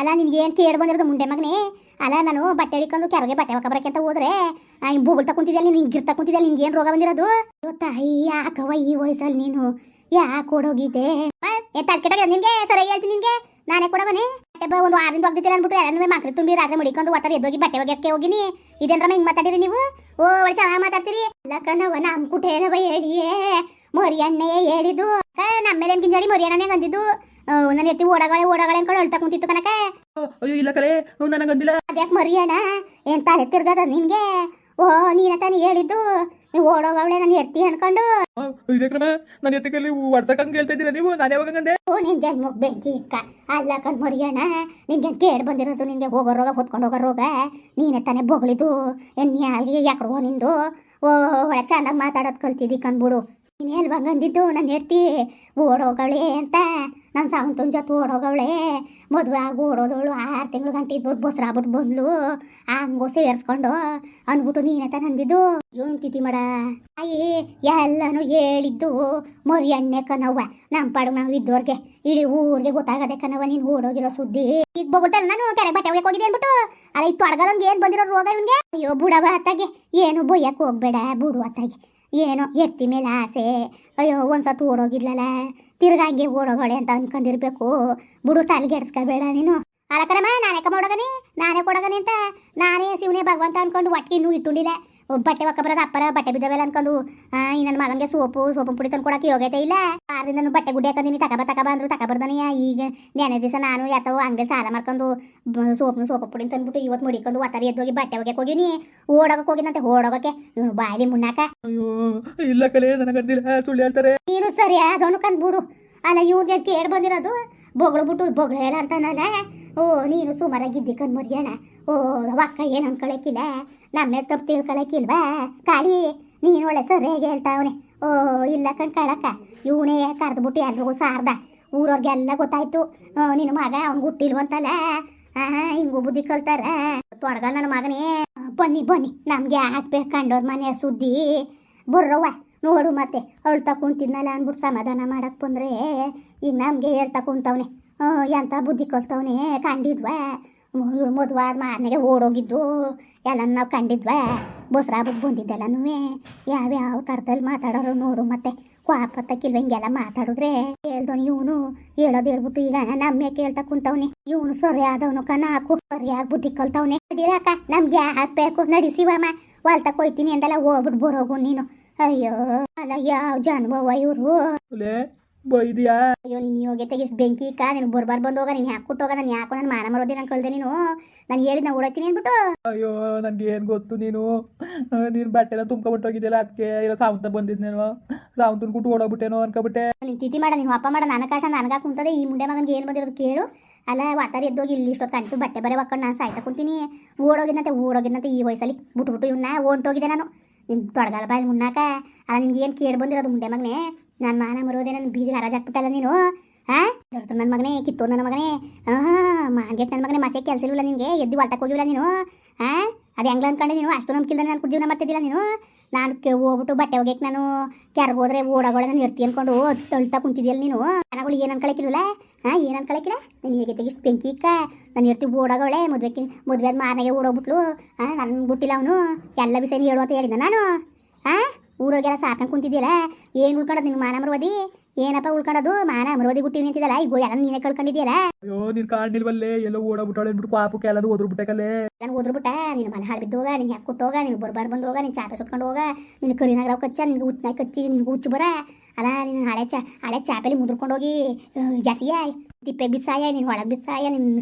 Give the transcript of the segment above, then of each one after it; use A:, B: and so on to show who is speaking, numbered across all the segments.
A: ಅಲ್ಲ ಏನು ಕೇಳಿ ಬಂದಿರೋದು ಮುಂಡೆ ಮಗನೇ? ಅಲ್ಲ, ನಾನು ಬಟ್ಟೆ ಹಿಡ್ಕೊಂಡು ಕೆರಗೆ ಬಟ್ಟೆ ಹಾಕ ಬರಕ್ಕೆ ಅಂತ ಹೋದ್ರೆ ಬೂಗುಲ್ ತಕೊಂತಿದ್ಯಲ್ಲ ನೀನು, ಹಿಂಗೆ ತಕೊಂತಿದ್ಯಲ್ಲ ನಿಂಗೆ ಏನು ರೋಗ ಬಂದಿರೋದು? ತಾಯಿ ಯಾಕವ ಈ ವಯಸ್ಸಲ್ಲಿ ನೀನು? ಯಾಕೆ ಕೊಡೋಗಿದ್ದೆ ಎತ್ತ ಕೆಟ್ಟಾಗ ನಿನಗೆ? ಸರಿಯಾಗಿ ಹೇಳ್ತೀನಿ ನಿನಗೆ? ನಾನೇ ಕೊಡವನೆ? ಬಟ್ಟೆ ಒಂದು ಆರಿಂದ ಹೋಗ್ತಿಲ್ಲ ಅಂದ್ಬಿಟ್ಟು ಎಲ್ಲನೂ ಮಕ್ಳು ತುಂಬಿ ರಾತ್ರಿ ಮುಡಿಕೊಂಡು ಒತ್ತರ ಎದ್ದೋಗಿ ಬಟ್ಟೆ ಒಗ್ಯಕ್ಕೆ ಹೋಗಿನಿ. ಇದೇನ್ರಮ್ಮ ಹಿಂಗೆ ಮಾತಾಡಿರಿ ನೀವು? ಓ, ಒಳ್ಳೆ ಚೆನ್ನಾಗಿ ಮಾತಾಡ್ತೀರಿ. ಅಲ್ಲ ಕಣವ ನಮ್ಮ ಕುಟೇನವ ಹೇಳಿಯೇ, ಮೊರಿಯಣ್ಣೆ ಹೇಳಿದ್ದು. ನಮ್ಮ ಮೇಲೆ ಗಿಂಜಾಡಿ, ಮೊರಿಯಣ್ಣನೇ ಅಂದಿದ್ದು. ನಾನು ಎತ್ತಿ ಓಡಾಗಳೆ ಓಡಾಗಳೆ ಅನ್ಕೊಂಡು ಅಳ್ತಾ ಕುಂತಿತ್ತು ಕನಕ
B: ಅಯ್ಯೋ ಇಲ್ಲ ಕಲೆ ನನಗೊಂದಿಲ್ಲ.
A: ಅದ್ಯಾಕೆ ಮರಿಯಣ್ಣ? ಎಂತ ಅದೇ ತಿರ್ಗದ ನಿನ್ಗೆ? ಓ ನೀನ ತಾನೇ ಹೇಳಿದ್ದು. ನೀವು ಓಡೋಗವಳೆ ನಾನು ಎತ್ತಿ ಅನ್ಕೊಂಡು.
B: ಇದೇ ಕ್ರಮ ನನ್ನ ಎತ್ತಿಕಲ್ಲಿ ಹೊಡ್ಸಕ್ಕಂಗೆ ಹೇಳ್ತಾ ಇದ್ದೀರಾ ನೀವು? ನಾನು ಯಾವಾಗಂದೆ
A: ಓ ನಿನ್ ಜನ್ಮಕ್ ಬೆಂಕಿ ಇಕ್ಕ. ಅಲ್ಲ ಕಣ್ ಮರಿಯಣ್ಣ ನಿನ್ಗೆ ಕೇಳಿ ಬಂದಿರೋದು? ನಿನ್ಗೆ ಹೋಗೋ ರೋಗ ಹೊತ್ಕೊಂಡು ಹೋಗೋ ರೋಗ? ನೀನೆ ತಾನೇ ಬೊಗಳಿದು. ಎನ್ನಿ ಅಲ್ಲಿ ಯಾಕ್ರೋ ನಿಂದು? ಓ ಒಳ್ಳೆ ಚೆನ್ನಾಗಿ ಮಾತಾಡೋದು ಕಲ್ತಿದ್ದಿ ಕಂದ್ಬಿಡು ನೀನು ಎಲ್ಲಿ ಬಂಗಂದಿದ್ದು ನಾನು ಹೇಳ್ತಿ ಓಡೋಗವಳೆ ಅಂತ. ನನ್ನ ಸಾವಂತನ ಜೊತೆ ಓಡೋಗವಳೆ ಮದುವೆ ಆಗಿ ಓಡೋದವಳು, ಆರು ತಿಂಗಳು ಗಂಟೆ ಇದ್ಬಿಟ್ಟು ಬಸ್ರಾಗ್ಬಿಟ್ಟು ಬಂದ್ಲು. ಹಂಗೋ ಸೇರಿಸ್ಕೊಂಡು ಅಂದ್ಬಿಟ್ಟು ನೀನೆ ತಾನೇ ಅಂದಿದ್ದು. ಜೋನ್ ತಿಥಿ ಮಾಡ. ಅಯ್ಯಿ, ಎಲ್ಲನೂ ಹೇಳಿದ್ದು ಮರಿ ಎಣ್ಣೆ ಕನವ್ವ ನಮ್ಮ ಪಾಡು ನಾವು ಇದ್ದವ್ರಿಗೆ ಇಡೀ ಊರಿಗೆ ಗೊತ್ತಾಗದೆ ಕನವ ನೀನು ಓಡೋಗಿರೋ ಸುದ್ದಿ. ಈಗ ಬೊಗುಳ್ತಾರೆ ನಾನು ಕೆರೆ ಬಟ್ಟೆ ಒಳಗೆ ಹೋಗಿದೆ ಅಂದ್ಬಿಟ್ಟು ಅಲ್ಲ ಇತ್ತು ತೊಡಗಲಂಗೆ ಏನು ಬಂದಿರೋ ರೋಗ ಇವನಿಗೆ? ಅಯ್ಯೋ, ಬುಡವ ಅತ್ತಾಗೆ. ಏನು ಬೊಯ್ಯಕ್ಕೆ ಹೋಗ್ಬೇಡ, ಬುಡು ಅತ್ತಾಗೆ. ಏನೋ ಎತ್ತಿ ಮೇಲೆ ಆಸೆ. ಅಯ್ಯೋ, ಒಂದ್ಸತಿ ಓಡೋಗಿದ್ಲಲ್ಲ ತಿರ್ಗಾ ಹಂಗೆ ಓಡೋಗಳೆ ಅಂತ ಅನ್ಕೊಂಡಿರ್ಬೇಕು. ಬುಡು ತಲೆಗೆಡ್ಸ್ಕೋಬೇಡ ನೀನು. ಅಲಕರಮ್ಮ ನಾನೇ ಕಮ್ಮೋಡಗನಿ ನಾನೇ ಕೊಡಗನಿ ಅಂತ ನಾನೇ ಶಿವನೇ ಭಗವಂತ ಅನ್ಕೊಂಡು ಒಟ್ಟಿಗೆ ಇನ್ನೂ ಇಟ್ಟುಂಡಿಲ್ಲ. ಬಟ್ಟೆ ಒಕ್ಕ ಬರೋದು ಅಪ್ಪರ ಬಟ್ಟೆ ಬಿದ್ದವೆಲ್ಲ ಅನ್ಕೊಂಡು. ಈ ನನ್ನ ಮಗನಿಗೆ ಸೋಪು ಸೋಪು ಪುಡಿ ತಂದು ಕೊಡಕ್ಕೆ ಯೋಗ್ಯತೆ ಇಲ್ಲ. ಆರದಿಂದ ಬಟ್ಟೆ ಗುಡ್ಡೆ ಹಾಕೊಂಡಿನಿ ತಕಬ ತಕಬ ಅಂದ್ರು ತಕಬರ್ದನಿಯ ಈಗ. ನೆನೆ ದಿವಸ ನಾನು ಯಾತವ ಹಂಗೆ ಸಾಲ ಮಾಡ್ಕೊಂಡು ಸೋಪ್ ಸೋಪ್ನು ಸೋಪು ಪುಡಿ ತಂದ್ಬಿಟ್ಟು ಇವತ್ತು ಮುಡಿಕೊಂಡು ಒತ್ತಾರಿ ಎದ್ದೋಗಿ ಬಟ್ಟೆ ಹೋಗಕ್ಕೆ ಹೋಗಿನಿ. ಓಡೋಗಕ್ಕೆ ಹೋಗಿನಂತೆ ಓಡೋಗಕ್ಕೆ. ಬಾಯಲ್ಲಿ ಮುನ್ನಾಕ.
B: ಅಯ್ಯೋ ಇಲ್ಲ ಕಲೆ ನನಗಂದಿಲ್ಲ ಸುಳ್ಳು ಹೇಳ್ತಾರೆ.
A: ನೀನು ಸರಿ ಅದನ್ನು ಕಂದ್ಬಿಡು. ಅಲ್ಲ ಇವ್ರಿಗೆ ಕೇಳಿ ಬಂದಿರೋದು? ಬೊಗಳು ಬಿಟ್ಟು ಬೊಗಳು ಅಂತ ಅಂತಾನಲ್ಲ. ಓ, ನೀನು ಸುಮಾರಾಗಿದ್ದಿ ಕಣ್ಮರಿಯಣ ಓ ಅಕ್ಕ ಏನು ಅನ್ಕೊಳಕ್ಕಿಲ್ಲ ನಮ್ಮ ತಪ್ಪು ತಿಳ್ಕೊಳಕ್ಕಿಲ್ವಾ ಖಾಲಿ, ನೀನು ಒಳ್ಳೆ ಸರಿಯಾಗಿ ಹೇಳ್ತಾವನೆ ಓ, ಇಲ್ಲ ಕಣ್ ಇವನೇ ಕರೆದ್ಬಿಟ್ಟು ಎಲ್ರಿಗೂ ಸಾರ್ದ. ಊರವ್ರಿಗೆಲ್ಲ ಗೊತ್ತಾಯ್ತು. ನಿನ್ನ ಮಗ ಅವ್ನು ಹುಟ್ಟಿಲ್ವಂತಲ್ಲ? ಹಿಂಗೂ ಬುದ್ಧಿ ಕಲ್ತಾರ? ತೊಡಗ ನನ್ನ ಮಗನೇ. ಬನ್ನಿ ಬನ್ನಿ. ನಮ್ಗೆ ಹಾಕ್ಬೇಕು ಕಂಡೋರ್ ಮನೆ ಸುದ್ದಿ. ಬರ್ರವ್ವ, ನೋಡು ಮತ್ತೆ. ಅವಳು ಕುಂತಿದ್ನಲ್ಲ ಅಂದ್ಬಿಟ್ಟು ಸಮಾಧಾನ ಮಾಡಕ್ ಬಂದ್ರೆ ಈಗ ನಮ್ಗೆ ಹೇಳ್ತಾ ಕುಂತವ್ನೆ. ಎಂತ ಬುದ್ಧಿ ಕಲ್ತವ್ನೆ, ಕಂಡಿದ್ವಾ. ಇವ್ರು ಮದುವಾದ ಮಾರನೆಗೆ ಓಡೋಗಿದ್ದು ಎಲ್ಲ ನಾವು ಕಂಡಿದ್ವಾ. ಬಸ್ರಾಬಿಟ್ಟು ಬಂದಿದ್ದೆಲ್ಲನೂ ಯಾವ್ಯಾವ ಥರದಲ್ಲಿ ಮಾತಾಡೋರು ನೋಡು ಮತ್ತೆ. ಕ್ವಾಪತ್ತಕ್ಕಿಲ್ವ ಹಿಂಗೆಲ್ಲ ಮಾತಾಡಿದ್ರೆ ಹೇಳ್ದವನು ಇವನು. ಹೇಳೋದು ಹೇಳ್ಬಿಟ್ಟು ಈಗ ನಮ್ಮೆ ಕೇಳ್ತಾ ಕುಂತವ್ನೆ? ಇವನು ಸರಿ ಆದವನು ಕಣ ಹಾಕು ಸರಿಯಾಗಿ ಬುದ್ಧಿ ಕಲ್ತವ್ನೆ. ನಡೀರಕ್ಕ ನಮ್ಗೆ ಹಾಕ್ಬೇಕು? ನಡಿಸಿವಮ್ಮ ಹೊಲ್ತಕ್ ಹೋಯ್ತೀನಿ ಅಂದಲ್ಲ ಹೋಗ್ಬಿಟ್ಟು ಬರೋಗು ನೀನು. ಅಯ್ಯೋ, ಅಲ್ಲ, ಯಾವ ಜಾನುಭವ ಇವರು?
B: ಬೈದಿಯಾ?
A: ಅಯ್ಯೋ ನೀನು ಹೋಗಿ ಇಷ್ಟು ಬೆಂಕಿ ಇಕ್ಕ ನೀನು ಬರ್ಬಾರ್ ಬಂದು ಹೋಗ ನೀನು ಯಾಕೆ ಕೊಟ್ಟೋಗ ನಾನು ಯಾಕೋ ನಾನು ಮಾನ ಮರೋದಿ ನಾನು ಕಳ್ದೆ ನೀನು. ನಾನು ಹೇಳಿದ್ ನಾ ಓಡತ್ತೀನಿ ಅಂದ್ಬಿಟ್ಟು
B: ಅಯ್ಯೋ ನನಗೆ ಏನು ಗೊತ್ತು ನೀನು? ನೀನು ಬಟ್ಟೆನ ತುಂಬ್ಕೊಬಿಟ್ಟೋಗಿದ್ಯಲ್ಲ ಅದಕ್ಕೆ ಇಲ್ಲ ಸಾವಂತ ಬಂದಿದ್ನೇನೋ? ಸಾವಂತನ ಕುಟ್ಟು ಓಡೋಗ್ಬಿಟ್ಟೇನೋ ಅನ್ಕೊಬಿಟ್ಟೆ.
A: ನೀನು ತಿಥಿ ಮಾಡ ನೀನು ಅಪ್ಪ ಮಾಡ ನನ್ನ ಕಾಶ ನನಗೆ ಕುಂತದೆ ಈ ಮುಂಡೆ ಮಗನಿಗೆ ಏನು ಬಂದಿರೋದು ಕೇಳು. ಅಲ್ಲ ವಾತಾರ ಎದ್ದೋಗಿ ಇಲ್ಲಿ ಇಷ್ಟೊತ್ತು ಕಂಟು ಬಟ್ಟೆ ಬರೆ ಹಾಕೊಂಡು ನಾನು ಸಾಯ್ತಾ ಕುಂತೀನಿ. ಓಡೋಗಿದ್ದಂತೆ ಓಡೋಗಿದ್ದಂತೆ ಈ ವಯಸ್ಸಲ್ಲಿ ಬಿಟ್ಬಿಟ್ಟು ಇವನ್ನ ಓಂಟೋಗಿದೆ ನಾನು. ನಿನ್ ತೊಡಗಲ್ಲ ಬಾಯಿ ಮುನ್ನಾಕ. ಅಲ್ಲ ನಿನ್ಗೆ ಏನು ಕೇಳಿ ಬಂದಿರೋದು ಮುಂಡೆ ಮಗನೇ? ನಾನು ಮಾನ ಮರೋದೆ ನನ್ನ ಬೀದಿಗೆ ಹರಾಜ್ ಹಾಕ್ಬಿಟ್ಟಲ್ಲ ನೀನು ಹಾಂ ನನ್ನ ಮಗನೇ ಕಿತ್ತು ನನ್ನ ಮಗನೇ. ಹಾಂ ಮಾರ್ಗೆಟ್ ನನ್ನ ಮಗನೇ ಮತ್ತೆ ಕೆಲಸ ಇಲ್ಲ ನಿನಗೆ, ಎದ್ದು ಹೊಲ್ತಕ್ಕೆ ಹೋಗಿಲ್ಲ ನೀನು ಹಾಂ ಅದು ಹೆಂಗ್ಲ ಅನ್ಕೊಂಡೆ ನೀನು, ಅಷ್ಟು ನಂಬಿಕಿಲ್ದ ನಾನು ಜೀವನ ಮಾಡ್ತಿದ್ದಿಲ್ಲ ನೀನು. ನಾನು ಹೋಗ್ಬಿಟ್ಟು ಬಟ್ಟೆ ಒಗ್ಯಕ್ಕೆ ನಾನು, ಕೆರ್ಗೆ ಹೋದ್ರೆ ಓಡಾಗೋಳೆ ನಾನು ಇರ್ತಿ ಅನ್ಕೊಂಡು ತಳ್ತಾ ಕುಂತಿದ್ಯಲ್ಲ ನೀನು. ಜನಗಳು ಏನು ಅನ್ಕೊಳಕಿಲ್ವಲ್ಲ ಹಾಂ ಏನು ಅನ್ಕೊಳಕಿಲ್ಲ? ನೀನು ಹೇಗೆ ತೆಗಿಷ್ಟು ಬೆಂಕಿ ಇಕ್ಕ ನಾನು ಇರ್ತಿ ಓಡಾಗೋಳೆ ಮದ್ವೆಕ್ಕೆ ಮದುವೆ ಮಾರನೆಗೆ ಓಡೋಗ್ಬಿಟ್ಲು ಹಾಂ ನನ್ನ ಬಿಟ್ಟಿಲ್ಲ ಅವನು, ಎಲ್ಲ ಬಿಸಿ ಹೇಳು ಅಂತ ಹೇಳಿದ್ದ ನಾನು ಹಾಂ ಊರಾಗೆಲ್ಲ ಸಾಕಂಡು ಕುಂತಿದ್ದಿಲ್ಲ. ಏನು ಉಳ್ಕೊಂಡದು ನಿನ್ನ ಮಾನ ಮರವದಿ ಏನಪ್ಪ ಉಳ್ಕೊಂಡದು? ಮಾನ ಮರವದಿ ಗುಟ್ಟಿ ನಿಂತಿದ್ದಲ್ಲ. ಈಗ ಎಲ್ಲ ನೀನೇ ಕಳ್ಕೊಂಡಿದ್ಯಲ್ಲ
B: ಅಯ್ಯೋ ನೀನು ಕಾಣಿಲ್ವಲ್ಲೇ ಎಲ್ಲೋ ಓಡೋಗ್ಬಿಟ್ಟಾಳೆ ಅಂದ್ಬಿಟ್ಟು ಪಾಪಕ್ಕೆ ಎಲ್ಲದು ಓದ್ರು ಬಿಟ್ಟಕಲ್ಲೇ
A: ನಾನು ಓದ್ರು ಬಿಟ್ಟ ನಿನ್ನ ಮನೆ ಹಾಳು ಬಿದ್ದೋಗ ನಿನ್ನ ಯಾಕೆ ಕೊಟ್ಟೋಗ ನಿನ್ ಬರ್ಬಾರ್ ಬಂದೋಗ ನಿನ್ನ ಚಾಪೆ ಸುತ್ಕೊಂಡು ಹೋಗ ನಿನ್ನ ಕರಿನಾಗ ಕಚ್ಚ ನಿನ್ಗೆ ಉತ್ನಾಗ ಕಚ್ಚಿ ನಿನ್ಗೆ ಹುಚ್ಚು ಬರ. ಅಲ್ಲ ನಿನ್ನ ಹಳೆ ಚಾ ಹಳೆ ಚಾಪೆಲಿ ಮುದ್ರಕೊಂಡು ಹೋಗಿ ಗ್ಯಾಸಿಯ ತಿಪ್ಪೆಗೆ ಬಿಸಾಯ, ನೀನು ಒಳಗೆ ಬಿಸಾಯ ನಿನ್ನ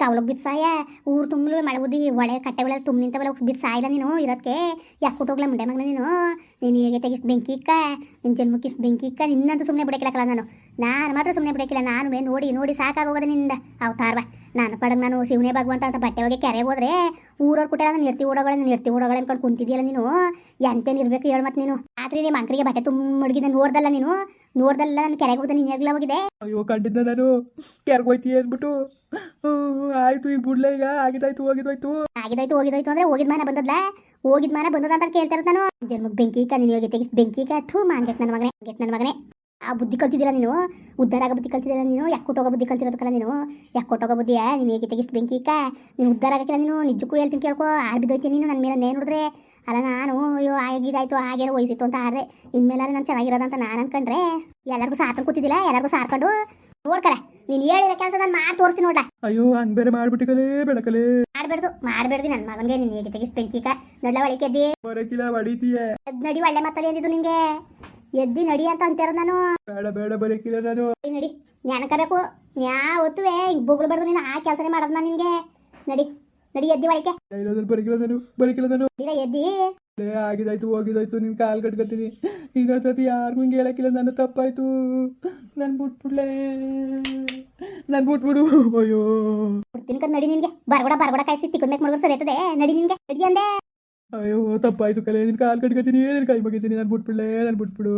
A: ಕಾವಲಕ್ಕೆ ಬಿಸಾಯ, ಊರು ತುಂಬಲು ಮಳೆ ಬುದ್ಧಿ ಒಳೆ ಕಟ್ಟೆ ಒಳಗೆ ತುಂಬ ನಿಂತವಲ್ಲ ಬಿಸಾಯಿಲ್ಲ ನೀನು ಇರೋದಕ್ಕೆ ಯಾಕೆ ಕೊಟ್ಟೋಗ್ಲ ಮುಂಡೆ ಮಗನ ನೀನು? ನೀನು ಹೇಗೆ ತೆಗಿಷ್ಟು ಬೆಂಕಿ ಇಕ್ಕ? ನಿನ್ನ ಜನ್ಮಕ್ಕೆ ಇಷ್ಟು ಬೆಂಕಿ ಇಕ್ಕ? ನಿನ್ನಂತೂ ಸುಮ್ಮನೆ ಬಿಡಕ್ಕಿಲ್ಲ ನಾನು. ನಾನು ಮಾತ್ರ ಸುಮ್ಮನೆ ಬಿಡಕ್ಕಿಲ್ಲ ನಾನು ನೋಡಿ ನೋಡಿ ಸಾಕಾಗೋಗದೆ ನಿಂದ. ಅವತಾರ್ವ ನಾನು ಪಡಗ್ ನಾನು ಶಿವನೇ ಭಗವಂತ ಅಂತ ಬಟ್ಟೆ ಹೋಗಿ ಕೆರೆಗೆ ಹೋದ್ರೆ ಊರವ್ರು ಕುಟ್ಟಾರ ನಾನು ನಿರ್ತಿ ಓಡೋಗಳ ನೀನು ಎರ್ತಿ ಓಡೋಗಳ ಅನ್ಕೊಂಡು ಕುಂತಿದ್ಯಲ್ಲ ನೀನು? ಎಂತೇನು ಇರ್ಬೇಕು ಹೇಳು ಮತ್ತೆ ನೀನು. ರಾತ್ರಿ ನಿಮ್ಮ ಅಂಕರಿಗೆ ಬಟ್ಟೆ ತುಂಬ ಮುಡುಗಿದ ನೋಡ್ದಲ್ಲ ನೀನು? ನೋಡ್ದಲ್ಲ ನಾನು ಕೆರೆಗೆ ಹೋಗ್ದೆ ನೀನು ಹೋಗಿದೆ
B: ಅಯ್ಯೋ ಕಂಡಿದ್ದ ನಾನು. ಕೆರ್ಗೋಯ್ತಿ ಅಂದ್ಬಿಟ್ಟು. ಹ್ಮ್, ಆಯ್ತು ಈಗ ಬಿಡ್ಲೆ ಈಗ ಆಗಿದಾಯ್ತು ಹೋಗಿದೋಯ್ತು
A: ಆಗಿದಾಯ್ತು ಹೋಗಿದಾಯ್ತು ಅಂದ್ರೆ ಹೋಗಿದ್ ಮಾನ ಬಂದದ್ಲ? ಹೋಗಿದ್ ಮಾನ ಬಂದದ ಅಂತ ಕೇಳ್ತಾ ಇರೋದು ನಾನು. ಜನ್ಮಕ್ಕೆ ಬೆಂಕಿ ಕ ನೀನು ಹೋಗಿ ತೆಗಿಸ್ ಬೆಂಕಿ ಕ ಥೂ ಮಾನ್ಗೆಟ್ ನನ್ನ ಮಗನೇ ಗೆಟ್ ನನ್ನ ಮಗನೇ. ಆ ಬುದ್ಧಿ ಕಲ್ತಿದ್ದಿಲ್ಲ ನೀನು? ಉದ್ಧಾರ ಆಗ ಬುದ್ಧಿ ಕಲ್ತಿದ್ದಿಲ್ಲ ನೀನು? ಯಾಕೆ ಕೊಟ್ಟೋಗೋ ಬುದ್ಧಿ ಕಲ್ತಿರೋದಕ್ಕಲ್ಲ ನೀನು? ಯಾಕೆ ಕೊಟ್ಟೋಗೋ ಬುದ್ಧಿಯಾ ನೀನು ಹೇಗೆ ತೆಗಿಸ್ ಬೆಂಕಿ ಕ ನೀನು ಉದ್ಧಾರ ಆಗಕ್ಕಿಲ್ಲ ನೀನು? ನಿಜಕ್ಕೂ ಹೇಳ್ತೀನಿ ಕೇಳ್ಕೊ ಬಿದ್ದೋಯ್ತೀನಿ ನೀನು ನನ್ನ ಮೇಲೆ ನೇ ನೋಡಿದ್ರೆ ಅಲ್ಲ ನಾನು ಅಯ್ಯೋ ಆಗಿದಾಯ್ತು ಹಾಗೆ ವಯಸ್ಸಿತ್ತು ಅಂತ ಆದ್ರೆ ಇನ್ಮೇಲಾದ್ರೆ ನಾನು ಚೆನ್ನಾಗಿರೋದಂತ ನಾನು ಅನ್ಕೊಂಡ್ರೆ ಎಲ್ಲರಿಗೂ ಸಾರ್ಕೊಂಡು ಕೂತಿದ್ದಿಲ್ಲ ಎಲ್ಲರಿಗೂ ಸಾರ್ಕೊಂಡು ನೋಡ್ಕಲೆ ನೀನು ಹೇಳಿರೋ ಕೆಲಸ ನಾನು ಮಾಡಿ ತೋರಿಸ್ತೀನಿ ನೋಡ್ಲಾ.
B: ಅಯ್ಯೋ ಹಂಗ್ ಬೇರೆ ಮಾಡ್ಬಿಟ್ಟಿಕಲೇ ಬೆಳಕಲೆ.
A: ಮಾಡ್ಬೇಡ್ದು ಮಾಡ್ಬೇಡ್ದು ನನ್ನ ಮಗನಿಗೆ ನೀನು ಹೇಗೆ ತೆಗಿಸ್ ಬೆಂಕಿಕ ನಡ್ಲ ಒಳಿಕೆದ್ದಿ ಎದ್ದಿ.
B: ಬರಕಿಲ್ಲ ಹೊಡಿತೀಯ.
A: ಎದ್ ನಡಿ ಒಳ್ಳೆ ಮಾತಲ್ಲಿ ಅಂದಿದ್ದು ನಿಂಗೆ. ಎದ್ದಿ ನಡಿ ಅಂತ ಅಂತೇರ ನಾನು.
B: ಬೇಡ ಬೇಡ ಬರಕಿಲ್ಲ ನಾನು.
A: ನಡಿ, ನಡಿ ಒತ್ತುವೆ ಹಿಂಗ್ ಬೋಗ್ಲು ಬೊಗಳ್ಬಾರ್ದು ನೀನು ಆ ಕೆಲಸನೇ ಮಾಡೋದು ನಾನು ನಿನ್ಗೆ. ನಡಿ. ನಡಿ ಎದ್ದಿ ಒಳಗೆ
B: ಇಲ್ಲದ್ರೆ ಬರಕಿಲ್ಲ ನಾನು ಬರಕಿಲ್ಲ ನಾನು
A: ಈಗ ಎದ್ದಿ.
B: ಲೇ ಆಗಿದಾಯ್ತು ಹೋಗಿದಾಯ್ತು ನಿನ್ ಕಾಲ್ ಕಟ್ಕೊತೀನಿ ಇನ್ನೊಂದ್ಸತಿ ಯಾರಿಗೂ ಹಿಂಗೆ ಹೇಳಕ್ಕಿಲ್ಲ ನನ್ನ ತಪ್ಪಾಯ್ತು. ನನ್ ಬಿಟ್ಬಿಡ್ಲೇ. ನನ್ ಬಿಟ್ಬಿಡು. ಅಯ್ಯೋ.
A: ಕೊಡ್ತೀನಿ ಕದ್ ನಡಿ ನಿನ್ಗೆ. ಬರ್ಬೇಡ ಬರ್ಬೇಡ ಕಾಯಿಸಿ ತಿಕ್ಕದ ಮೇಲೆ ಸರಿತದೆ ನಡಿ ನಿನ್ಗೆ. ನಡಿ ಅಂದೆ.
B: ಅಯ್ಯೋ ತಪ್ಪಾಯ್ತು ಕಲೆ. ನಿನ್ ಕಾಲ್ ಕಟ್ಕೊತೀನಿ ನಿನ್ ಕೈ ಬಗಿತೀನಿ ನನ್ ಬಿಟ್ಬಿಡ್ಲೇ ನನ್ ಬಿಟ್ಬಿಡು.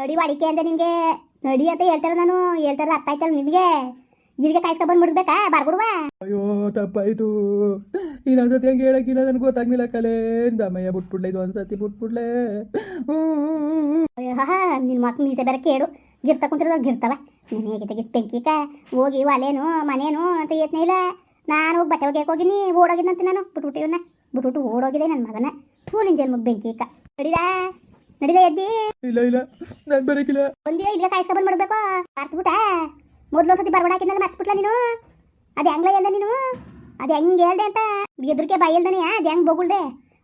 A: ನಡಿ ವಾಳಿಕೆ ಅಂದೆ ನಿನಗೆ. ನಡಿ ಅಂತ ಹೇಳ್ತಾರ ನಾನು. ಹೇಳ್ತಾರ ಅರ್ಥ ಆಯ್ತಲ್ಲ ನಿನಗೆ. ಇಲ್ಲಿಗೆ ಕಾಯಿಸ್ಕೊಬಂದು ಮುಡ್ಬೇಕಾ ಬಾರ್ಗುಡುವ
B: ಅಯ್ಯೋ ತಪ್ಪಾಯ್ತು. ಇನ್ನೊಂದ್ಸತಿ ಹಂಗೆ ಹೇಳಕ್ಕಿಲ್ಲ ನನ್ಗೆ ಗೊತ್ತಾಗ್ಲಿಲ್ಲ ಕಲೆ. ದಮ್ಮಯ್ಯ ಬಿಟ್ಬಿಡ್ಲೆ ಇದು ಒಂದ್ಸತಿ ಬಿಟ್ಬಿಡ್ಲೆ.
A: ನಿನ್ನ ಮಕ್ಕ ಮೀಸೆ ಬೇರೆ ಕೇಡು ಗಿರ್ತ ಕುಂತಿರೋದು ಗಿರ್ತವ. ನೀನು ಹೇಗೆ ತೆಗಿಸ್ ಬೆಂಕಿಕ ಹೋಗಿ ಒಲೇನು ಮನೇನು ಅಂತ ಏತ್ನೇ ಇಲ್ಲ. ನಾನು ಹೋಗಿ ಬಟ್ಟೆ ಒಗೆಯಕ್ಕೆ ಹೋಗಿನಿ ಓಡೋಗಿದ್ದಂತೆ ನಾನು ಬಿಟ್ಬಿಟ್ಟು ಇವನ್ನ ಬಿಟ್ಬಿಟ್ಟು ಓಡೋಗಿದೆ ನನ್ನ ಮಗನ. ಥೂ ನಿನ್ ಜನ್ಮಗ್ ಬೆಂಕಿಕ ನಡಿದ ನಡಿದ ಎದ್ದಿ?
B: ಇಲ್ಲ ಇಲ್ಲ. ನಾನ್ ಬರಕಿಲ್ಲ.
A: ಒಂದಿನ ಇಲ್ಲ ಕಾಯಿಸ್ಕೊಂಡ್ ಮಾಡ್ಬೇಕು ಮೊದ್ಲು ಸತಿ ಬರ್ಬೇಡ ಹಾಕಿದ್ನಲ್ಲ ಮರ್ತ್ಬಿಟ್ಲ ನೀನು? ಅದು ಹೆಂಗ್ಲ ಹೇಳ್ದೆ ನೀನು? ಅದು ಹೆಂಗೆ ಹೇಳ್ದೆ ಅಂತ? ಎದ್ರಿಕೆ ಬಾಯಿ ಹೇಳ್ದಾನೆ ಅದು ಹೆಂಗ್ ಬೊಗುಳ್ದೆ?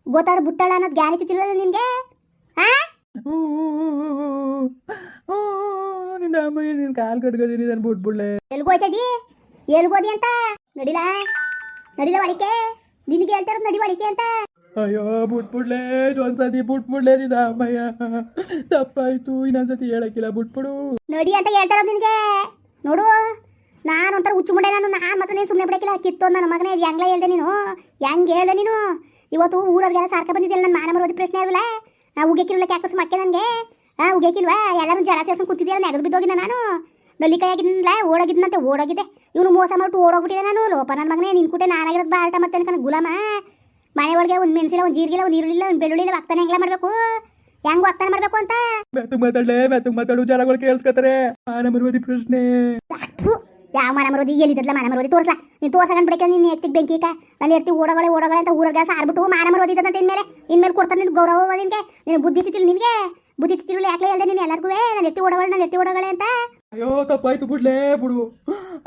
A: ಗೊತ್ತಾರ ಬುಟ್ಟಳ ಅನ್ನೋದು ಜ್ಞಾನ ತಿಳ್ತಿಲ್ವಲ್ಲ ನಿನ್ಗೆ? ಆ?
B: ನಿನ್ನ ಅಮ್ಮಯ್ಯ ನಿನ್ ಕಾಲ್ ಕಟ್ಕೊತೀನಿ ನಾನು ಬಿಟ್ಬಿಡ್ಲೆ
A: ಎಲ್ಗೋಯ್ತದಿ ಎಲ್ಗೋದಿ ಅಂತ? ನಡಿಲ? ನಡಿಲ ಒಳಿಕೆ ನಿನಗೆ ಹೇಳ್ತಾರ ನಡಿ ಒಳಿಕೆ ಅಂತ?
B: ಅಯ್ಯೋ ಬಿಟ್ಬಿಡ್ಲೆ ಒಂದ್ಸತಿ ಬಿಟ್ಬಿಡ್ಲೆ ನಿನ್ನ ಅಮ್ಮಯ್ಯ. ತಪ್ಪಾಯ್ತು ಇನ್ನೊಂದ್ಸತಿ ಹೇಳಕ್ಕಿಲ್ಲ ಬಿಟ್ಬಿಡು
A: ನಡಿ ಅಂತ ಹೇಳ್ತಾರ ನಿನಗೆ? ನೋಡು. ನಾನು ಒಂಥರ ಹುಚ್ಚು ಮುಂಡೆ ನಾನು. ನಾನು ಮಾತ್ರ ನೀನು ಸುಮ್ಮನೆ ಬಿಡಕ್ಕಿಲ್ಲ. ಕಿತ್ತು ನನ್ನ ಮಗನೇ. ಇದು ಹೆಂಗ್ಲ ಹೇಳ್ದೆ ನೀನು? ಹೆಂಗೆ ಹೇಳ್ದೆ ನೀನು? ಇವತ್ತು ಊರವ್ರಿಗೆಲ್ಲ ಸಾರ್ಕ ಬಂದಿದ್ದಿಲ್ಲ ನನ್ನ ಮಾನ ಬರೋದು ಪ್ರಶ್ನೆ ಇರಲ್ಲ ನಾ ಉಗೇಕಿರಲ್ಲ ಕ್ಯಾಕಸ್ ಮಕ್ಕೆ ನನಗೆ? ಆ ಉಗೇಕಿಲ್ವಾ ಎಲ್ಲರೂ ಜಲ ಸೇರ್ಸ್ಕೊಂಡು ಕೂತಿದ್ದಿಲ್ಲ ನೆಗದು ಬಿದ್ದೋಗಿದ್ದೆ ನಾನು? ನಲ್ಲಿಕಾಯಾಗಿದ್ದಿಲ್ಲ ಓಡೋಗಿದ್ದಂತೆ ಓಡೋಗಿದ್ದೆ ಇವನು ಮೋಸ ಮಾಡ್ಬಿಟ್ಟು ಓಡೋಗ್ಬಿಟ್ಟಿದೆ ನಾನು. ಲೋಪ ನನ್ನ ಮಗನೇ, ನಿನ್ ಕೂಟೆ ನಾನಾಗಿರೋದು ಬಾಳ್ಟ ಮಾಡ್ತೇನೆ ಕಣ, ಗುಲಾಮ. ಮನೆ ಒಳಗೆ ಒಂದು ಮೆಣಸಿಲ್ಲ, ಒಂದು ಜೀರಿಗಿಲ್ಲ, ಒಂದು ಈರುಳ್ಳಿಲ್ಲ, ಒಂದು ಬೆಳ್ಳುಳ್ಳಿ ಇಲ್ಲ ವಾಗ್ತಾನೆ ಹೆಂಗ್ಲ ಮಾಡಬೇಕು? ಹೆಂಗ್ ವಾಗ್ತಾನೆ ಮಾಡ್ಬೇಕು ಅಂತ?
B: ಮೆತ್ತಗ್ ಮಾತಾಡ್ಲೆ ಮೆತ್ತಗ್ ಮಾತಾಡು ಜನಗಳು ಕೇಳಿಸ್ಕೊತಾರೆ ಮಾನ ಮರುವದಿ ಪ್ರಶ್ನೆ.
A: ಥು, ಯಾವ ಮನ ಮರೋದಿ ಎಲ್ಲಿದ್ದಲ್ಲ ಮನ ಮರೋದಿ ತೋರ್ಸ ನೀನು ತೋರ್ಸಕಂಡ್ ಬಿಡಕ್ಕೆ ನೀನು ಎತ್ತಿಗೆ ಬೆಂಕಿ ಇಕ್ಕ ನಾನು ಎತ್ತಿ ಓಡಗಳೆ ಓಡಗಳೆ ಅಂತ ಊರಾಗ ಸಾರ್ಬಿಟ್ಟು ಮಾನ ಮರೋದಿ ಇದ್ದಂತ ಇನ್ಮೇಲೆ. ಇನ್ಮೇಲೆ ಕೊಡ್ತಾನೆ ನಿನ್ ಗೌರವ ನಿನ್ಗೆ. ನೀನು ಬುದ್ಧಿ ತಿತ್ತಿಲ್ಲ ನಿನ್ಗೆ. ಬುದ್ಧಿ ತಿತ್ತಿರಲ್ಲ ಯಾಕೆ ಹೇಳ್ದೆ ನೀನು ಎಲ್ಲರಿಗೂ ನಾನು ಎತ್ತಿ ಓಡೋಗಳೆ ನಾನು ಎತ್ತಿ ಓಡಗಳೆ ಅಂತ.
B: ಅಯ್ಯೋ ತಪ್ಪಾಯ್ತು ಬಿಡ್ಲೇ ಬಿಡು.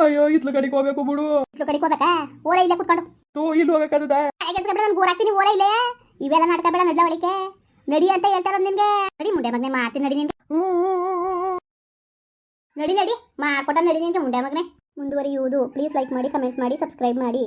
B: ಅಯ್ಯೋ ಇತ್ಲ ಕಡೆಗೆ ಹೋಗ್ಬೇಕು ಬಿಡು.
A: ಇತ್ಲ ಕಡೆಗೆ ಹೋಗ್ಬೇಕಾ? ಓಲೆ ಇಲ್ಲೇ ಕುತ್ಕೊಂಡು.
B: ತೋ ಇಲ್ಲಿ ಹೋಗಬೇಕಾದ
A: ಕೆಲಸ ಬೇಡ ನಾನು ಗೋರಾಕ್ತೀನಿ ಓಲ ಇಲ್ಲೇ. ಇವೆಲ್ಲ ನಾಟಕ ಬೇಡ ನಡ್ಲ ಒಳಿಕೆ. ನಡಿ ಅಂತ ಹೇಳ್ತಾರ ನಿನ್ಗೆ ನಡಿ ಮುಂಡೆ ಮಗನೆ ಮಾಡ್ತೀನಿ ನಡಿ ನಿನ್ಗೆ ನಡಿ ನಡಿ. ಮಾಡ್ಕೊಟ್ಟ ನಡಿ ನಿನ್ಗೆ ಮುಂಡೆ ಮಗನೆ. ಮುಂದುವರಿಯುವುದು. ಪ್ಲೀಸ್ ಲೈಕ್ ಮಾಡಿ ಕಮೆಂಟ್ ಮಾಡಿ ಸಬ್ಸ್ಕ್ರೈಬ್ ಮಾಡಿ.